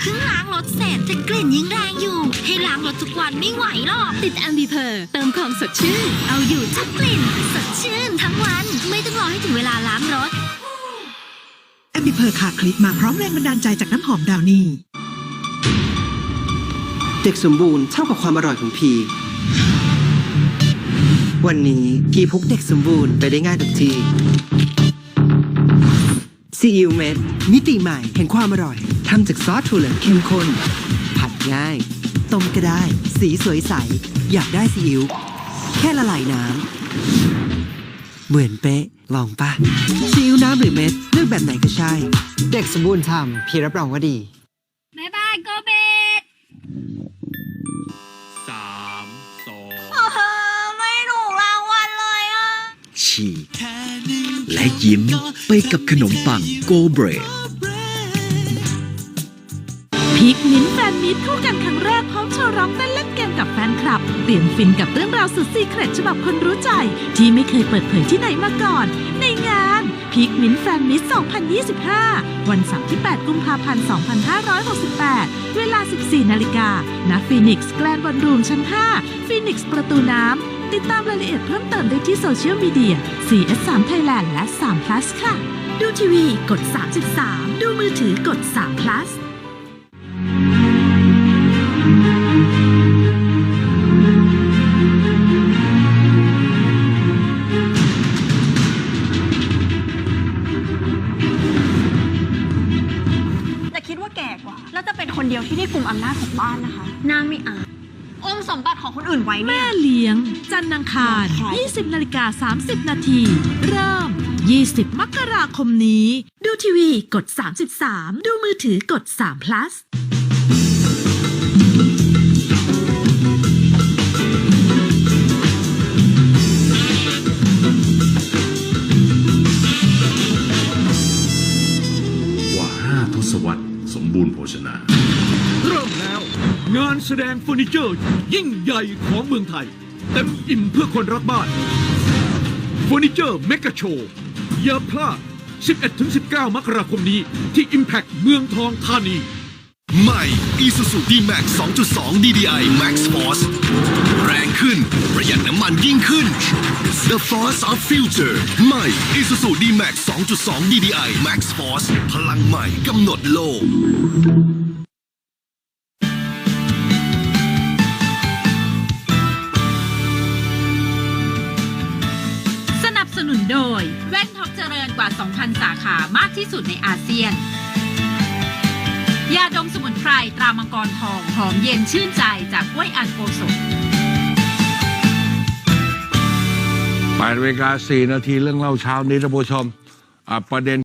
เพิ่งล้างรถเสร็จแต่กลิ่นยังแรงอยู่ ให้ล้างรถทุกวันไม่ไหวหรอก ติดแอมบีเพอร์เติมความสดชื่น เอาอยู่ทุกกลิ่น สดชื่นทั้งวัน ไม่ต้องรอให้ถึงเวลาล้างรถ แอมบิเพอร์คาคลิปมาพร้อมแรงบันดาลใจจากน้ำหอมดาวนี่ เด็กสมบูรณ์เท่ากับความอร่อยของพี วันนี้พีพกเด็กสมบูรณ์ไปได้ง่ายทุกทีซีอิ๊วเม็ดมิติใหม่แห่งความอร่อย ทำจากซอสถั่วเหลืองเข้มข้น ผัดง่าย ต้มก็ได้ สีสวยใส อยากได้ซีอิ๊วแค่ละลายน้ำ เหมือนเป๊ะ ลองปะซีอิ๊วน้ำหรือเม็ด เลือกแบบไหนก็ใช่ เด็กสมบูรณ์ทำพีรับรองว่าดีบ๊ายบายโกเบตสามสองไม่ถูกรางวัลเลยอะ ฉีกและยิ้มไปกับขนมปังโกเบรด พีคมิ้นท์แฟนมิตรคู่กันครั้งแรกพร้อมโชว์ร้องเต้นเล่นเกมกับแฟนคลับ เตรียมฟินกับเรื่องราวสุดซีเครตฉบับคนรู้ใจ ที่ไม่เคยเปิดเผยที่ไหนมาก่อน ในงานพีคมิ้นท์แฟนมิตร2025 วันเสาร์ที่ 8 กุมภาพันธ์ 2568 เวลา 14 นาฬิกาณฟีนิกซ์แกลนบอลรูมชั้น 5 ฟีนิกซ์ประตูน้ำ ติดตามรายละเอียดเพิ่มเติมได้ที่โซเชียลมีเดีย CS3 Thailand และ3 plus ค่ะ ดูทีวีกด 33 ดูมือถือกด3 plus ก่กว่าแล้วจะเป็นคนเดียวที่ได้กลุ่มอำนาจของบ้านนะคะน่าไม่อายอมสมบัติของคนอื่นไว้เนี่แม่ย เลี้ยง จันทร์อังคารใคร20 นาฬิกา 30 นาที เริ่ม 20 มกราคมนี้ ดูทีวีกด 33 ดูมือถือกด3 plus กว่า5ทศวรรษ สมบูรณ์โภชนา เริ่มแล้ว งานแสดงเฟอร์นิเจอร์ ยิ่งใหญ่ของเมืองไทย เต็มอิ่มเพื่อคนรักบ้านเฟอร์นิเจอร์เมกะโชว์อย่าพลาด 11-19 มกราคมนี้ที่ Impact เมืองทองธานี ใหม่ Isuzu D-Max 2.2 DDI Max Force แรงขึ้น ประหยัดน้ำมันยิ่งขึ้น The Force of Future ใหม่ Isuzu D-Max 2.2 DDI Max Force พลังใหม่กำหนดโลก สนับสนุนโดย แว่นท็อปเจริญกว่า 2,000 สาขามากที่สุดในอาเซียน ยาดมสมุนไพรตรามังกรทองหอมเย็นชื่นใจจากกล้วยอันโกสด8นาฬิกา4นาทีเรื่องเล่าเช้านี้ท่านผู้ชมประเด็น